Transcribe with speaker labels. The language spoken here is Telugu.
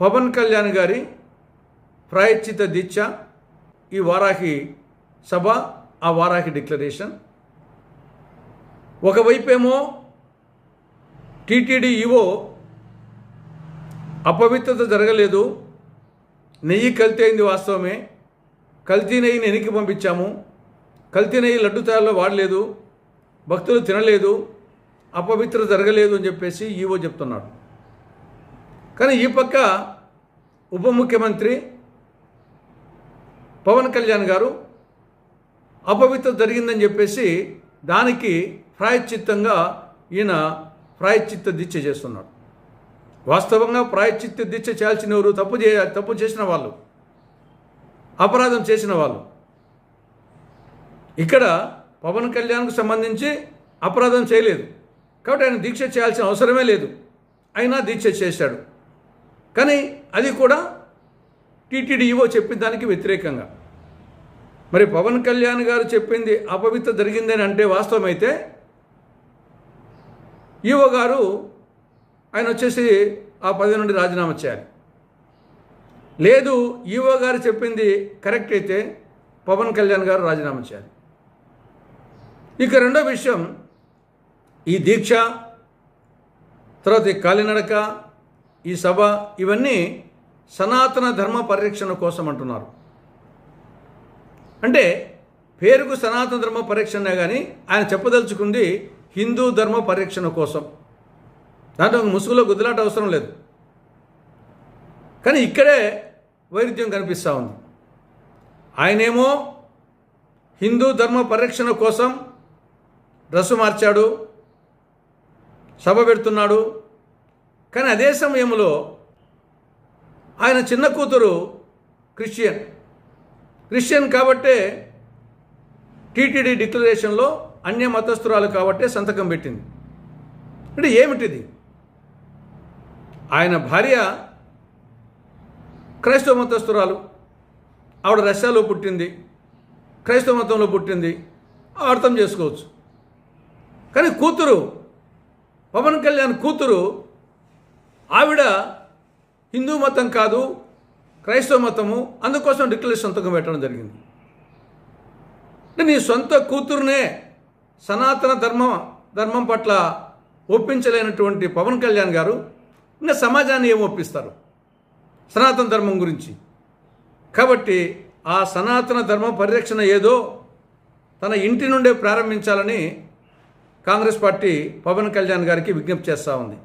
Speaker 1: పవన్ కళ్యాణ్ గారి ప్రాయశ్చిత దీక్ష ఈ వారాహి సభ ఆ వారాహి డిక్లరేషన్. ఒకవైపేమో టీటీడీ ఈవో అపవిత్రత జరగలేదు. నెయ్యి కల్తీ అయింది వాస్తవమే. కల్తీ నెయ్యిని వెనక్కి పంపించాము. కల్తీ నెయ్యి లడ్డు తయారులో వాడలేదు. భక్తులు తినలేదు. అపవిత్రత జరగలేదు అని చెప్పేసి ఈవో చెప్తున్నాడు. కానీ ఈ పక్క ఉప ముఖ్యమంత్రి పవన్ కళ్యాణ్ గారు అపవిత్రత జరిగిందని చెప్పేసి దానికి ప్రాయశ్చిత్తంగా ఈయన ప్రాయశ్చిత్త దీక్ష చేస్తున్నాడు వాస్తవంగా ప్రాయశ్చిత్త దీక్ష చేయాల్సిన ఎవరు తప్పు చే తప్పు చేసిన వాళ్ళు అపరాధం చేసిన వాళ్ళు. ఇక్కడ పవన్ కళ్యాణ్కు సంబంధించి అపరాధం చేయలేదు. కాబట్టి ఆయన దీక్ష చేయాల్సిన అవసరమే లేదు. అయినా దీక్ష చేశాడు. కానీ అది కూడా టీటీడీ ఈవో చెప్పిన దానికి వ్యతిరేకంగా. మరి పవన్ కళ్యాణ్ గారు చెప్పింది అపవిత్ర జరిగిందని అంటే వాస్తవమైతే ఈవో గారు ఆయన వచ్చేసి ఆ పదవి నుండి రాజీనామా చేయాలి. లేదు ఈవో గారు చెప్పింది కరెక్ట్ అయితే పవన్ కళ్యాణ్ గారు రాజీనామా చేయాలి. ఇక రెండో విషయం ఈ దీక్ష తర్వాత ఈ కాలినడక ఈ సభ ఇవన్నీ సనాతన ధర్మ పరిరక్షణ కోసం అంటున్నారు. అంటే పేరుకు సనాతన ధర్మ పరిరక్షణ కానీ ఆయన చెప్పదలుచుకుంది హిందూ ధర్మ పరిరక్షణ కోసం. దాంట్లో ముసుగులో గుద్దులాట అవసరం లేదు. కానీ ఇక్కడే వైరుధ్యం కనిపిస్తూ ఉంది. ఆయనేమో హిందూ ధర్మ పరిరక్షణ కోసం డ్రెస్సు మార్చాడు సభ పెడుతున్నాడు కానీ అదే సమయంలో ఆయన చిన్న కూతురు క్రిస్టియన్. క్రిస్టియన్ కాబట్టే టీటీడీ డిక్లరేషన్లో అన్య మతస్థురాలు కాబట్టే సంతకం పెట్టింది. అంటే ఏమిటిది? ఆయన భార్య క్రైస్తవ మతస్థురాలు. ఆవిడ రష్యాలో పుట్టింది. క్రైస్తవ మతంలో పుట్టింది. అర్థం చేసుకోవచ్చు. కానీ కూతురు పవన్ కళ్యాణ్ కూతురు ఆవిడ హిందూ మతం కాదు క్రైస్తవ మతము అందుకోసం డిక్లరేషన్ సంతకం పెట్టడం జరిగింది. అంటే నీ సొంత కూతురునే సనాతన ధర్మం ధర్మం పట్ల ఒప్పించలేనటువంటి పవన్ కళ్యాణ్ గారు ఇంకా సమాజాన్ని ఏం ఒప్పిస్తారు? సనాతన ధర్మం గురించి. కాబట్టి ఆ సనాతన ధర్మ పరిరక్షణ ఏదో తన ఇంటి నుండే ప్రారంభించాలని కాంగ్రెస్ పార్టీ పవన్ కళ్యాణ్ గారికి విజ్ఞప్తి చేస్తూ ఉంది.